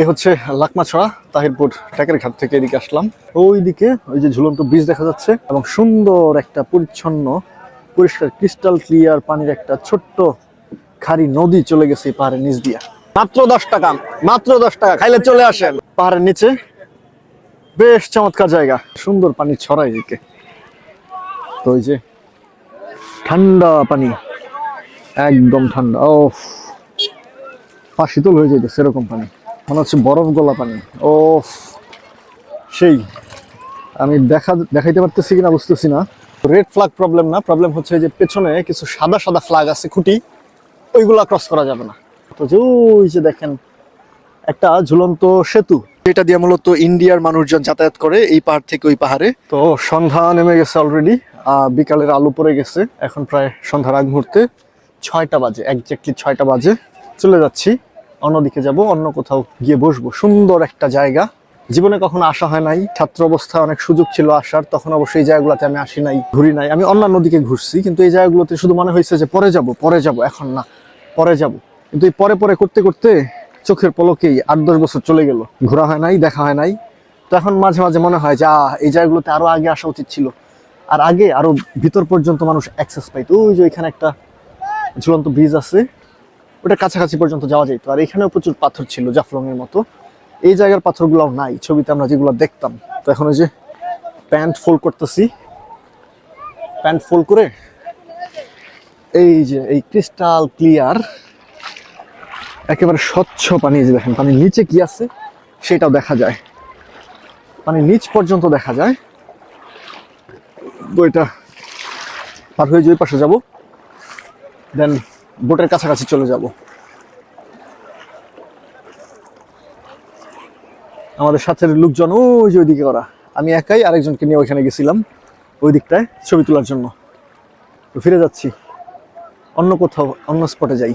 এই হচ্ছে লাকমাছড়া, তাহিরপুর ট্যাকের ঘাট থেকে এদিকে আসলাম। ওইদিকে ওই যে ঝুলন্ত ব্রিজ দেখা যাচ্ছে এবং সুন্দর একটা পরিচ্ছন্ন, পরিষ্কার ক্রিস্টাল ক্লিয়ার পানির একটা ছোট্ট খারি নদী চলে গেছে পাহাড়ের নিচ দিয়া। মাত্র দশ টাকা, মাত্র দশ টাকা, খাইলে চলে আসেন। পাহাড়ের নিচে বেশ চমৎকার জায়গা, সুন্দর পানি ছড়া এদিকে। তো ওই যে ঠান্ডা পানি, একদম ঠান্ডা ও পা শীতল হয়ে যাইতেছে এরকম পানি। মনে হচ্ছে বরফ গলা পানি। ও সেই। আমি দেখা, দেখাইতে পারতেছি কিনা বুঝতেছি না। রেড ফ্ল্যাগ প্রবলেম না প্রবলেম হচ্ছে যে পেছনে কিছু সাদা সাদা ফ্ল্যাগ আছে, খুঁটি। ওইগুলা ক্রস করা যাবে না। তো ওই যে দেখেন, একটা ঝুলন্ত সেতু। এটা দিয়ে মূলত ইন্ডিয়ার মানুষজন যাতায়াত করে এই পাহাড় থেকে ওই পাহাড়ে। তো সন্ধ্যা নেমে গেছে অলরেডি বিকালের আলো পড়ে গেছে। এখন প্রায় সন্ধ্যার আগ মুহূর্তে ছয়টা বাজে একজাক্টলি ছয়টা বাজে। চলে যাচ্ছি। অন্যদিকে যাব অন্য কোথাও গিয়ে বসবো। সুন্দর একটা জায়গা। জীবনে কখনো আসা হয় নাই। ছাত্র অবস্থায় অনেক সুযোগ ছিল আসার। তখন অবশ্যই এই জায়গাগুলোতে আমি আসি নাই ঘুরি নাই। আমি অন্যান্য দিকে ঘুরছি কিন্তু এই জায়গাগুলোতে শুধু মনে হয়েছে যে পরে যাব পরে যাব এখন না পরে যাব। কিন্তু এই পরে পরে করতে করতে চোখের পলকেই আট দশ বছর চলে গেল। ঘোরা হয় নাই দেখা হয় নাই। তো এখন মাঝে মাঝে মনে হয় যে আহ, এই জায়গাগুলোতে আরও আগে আসা উচিত ছিল। আর আগে আরও ভিতর পর্যন্ত মানুষ অ্যাক্সেস পাইতো। ওই যে এখানে একটা ঝুলন্ত ব্রিজ আছে। ওটা কাছাকাছি পর্যন্ত যাওয়া যেত আর এখানেও প্রচুর পাথর ছিল জাফলং এর মতো। এই জায়গার পাথরগুলোও নাই, ছবিতে আমরা যেগুলো দেখতাম। তো এখন ওই যে প্যান্ট ফোল্ড করতেছি। প্যান্ট ফোল্ড করে এই যে, এই ক্রিস্টাল ক্লিয়ার, একেবারে স্বচ্ছ পানি যে দেখেন, পানির নিচে কি আছে সেটাও দেখা যায়। পানির নিচ পর্যন্ত দেখা যায়। তো এটা পার হয়ে যে পাশে যাব। দেন বোটের কাছাকাছি চলে যাব। আমাদের সাথে লোকজন, ওই যে ওইদিকে করা আমি একাই আরেকজনকে নিয়ে ওইখানে গেছিলাম, ওই দিকটায় ছবি তোলার জন্য। তো ফিরে যাচ্ছি। অন্য কোথাও, অন্য স্পটে যাই।